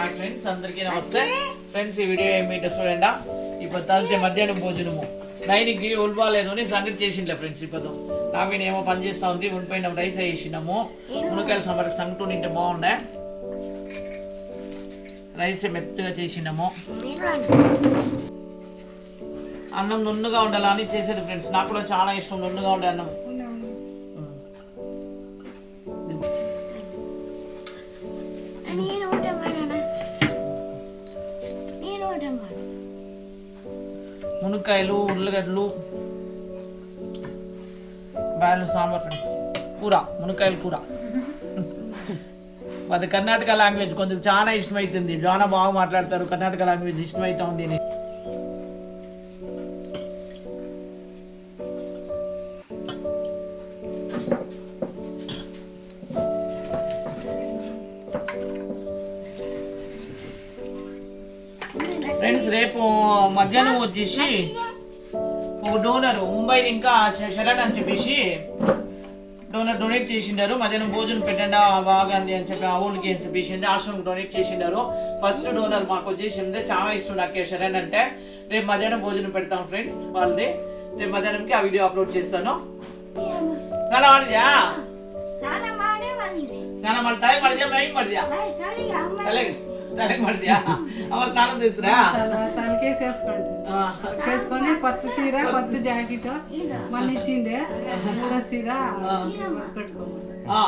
Hi friends అందరికీ నమస్తే. Friends ఈ వీడియో ఏమిటో చూడండి? ఇప్పుడు థర్స్డే మధ్యాహ్నం భోజనము. నైన్కి ఉల్బాలేదు అని సంగతి చేసిండ్లే ఫ్రెండ్స్ ఇప్పుడు నావిన్ ఏమో పని చేస్తా ఉంది ఉండిపోయిన రైస్ వేసినాము. మునకాయల సంబరికి సంగటి నింటే బాగుండే. రైస్ మెత్తగా చేసినాము. అన్నం నున్నుగా ఉండాలని చేసేది ఫ్రెండ్స్ నాకు కూడా చాలా ఇష్టం నున్నుగా ఉండే అన్నం. మునక్కాయలు ఉర్లగడ్డలు బ్యాలు సాంబార్ ఫ్రెండ్స్. కూర మునక్కాయల కూర. అది కర్ణాటక లాంగ్వేజ్ కొంచెం చాలా ఇష్టమైతుంది. చాలా బాగా మాట్లాడతారు కర్ణాటక లాంగ్వేజ్ ఇష్టమైతుంది అని. ఫ్రెండ్స్ రేపు మధ్యాహ్నం వచ్చేసి ఒక డోనర్ ముంబైది ఇంకా శరణ్ అని చెప్పేసి డోనర్ డొనేట్ చేసిండారు. మధ్యాహ్నం భోజనం పెట్టండి బాగా అని చెప్పి ఆ ఊళ్ళకి అని చెప్పేసి ఆశ్రమం డొనేట్ చేసిండారు. ఫస్ట్ డోనర్ మాకు వచ్చేసి చాలా ఇష్టం నాకే శరణ్ అంటే. రేపు మధ్యాహ్నం భోజనం పెడతాం ఫ్రెండ్స్ వాళ్ళది. రేపు మధ్యాహ్నంకి ఆ వీడియో అప్లోడ్ చేస్తాను. చాలా వాడిదా చాలా మడతాయి మడిదా మై మడిదా ತಲೆ ಮಾಡ್ತೀಯಾ? ಅವ ಸ್ನಾನ ಸೇರಿಸ್ರಾ ತಲೆಗೆ ಸೇರಿಸ್ಕೊಂಡು. ಸೇರಿಸ್ಕೊಂಡು ಕೊತ್ತ ಸೀರೆ ಕೊತ್ತ ಜಾಕೆಟ್ ಮಲ್ಲಿಚ್ಚಿಂದೆ ಮೂರ ಸೀರೆ ಕಟ್ಕೊಂಡು. ಹಾ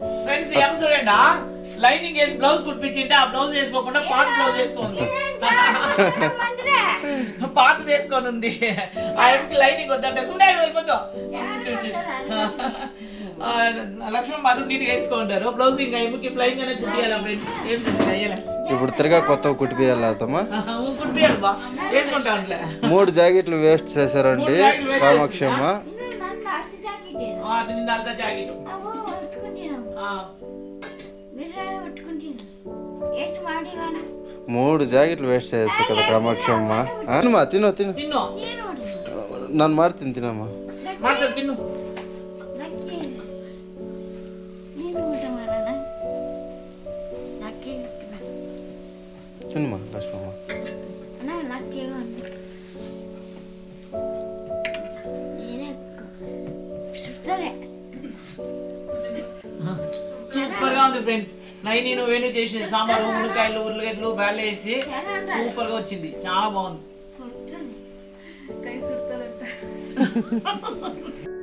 ఫ్రెండ్స్ ఏం చూడండా లైనింగ్ వేసి బ్లౌజ్ కుట్టించింటే ఆ బ్లౌజ్ వేసుకోకుండా పాత బ్లౌజ్ వేసుకోండి పాత వేసుకొని ఉంది ఆయనకి లైనింగ్ వద్దంటే చూడే వెళ్ళిపోతావు లక్ష్మణ్ మాత్రం నీట్ వేసుకుంటారు బ్లౌజ్ ఇంకా ఎముకి ప్లైన్ గానే కుట్టియాలా ఫ్రెండ్స్ ఏం చేయాలి? అయ్యలే ఇప్పుడు తిరగా కొత్త కుట్టిపియాలమ్మా మూడు జాకెట్లు వేస్ట్ చేశారండి కామాక్షమ్మ ಮೂರು ಜಾಗಿಟ್ಲು ವೇಸ್ಟ್ ಆಯ್ತು ಕಾಮಾಕ್ಷಿ ಅಮ್ಮ. ತಿನ್ನು ತಿನ್ನು. ತಿನ್ನು. ನಾನು ಮಾಡ್ತೀನಿ ತಿನ್ನಮ್ಮ. ಮಾರ್ತ ತಿನ್ನು. బాగుంది ఫ్రెండ్స్ నైని నువ్వేనే చేసింది సాంబార్ మునకాయలు ఉర్లగడ్డలు బ్యాళ్ళు వేసి సూపర్గా వచ్చింది. చాలా బాగుంది.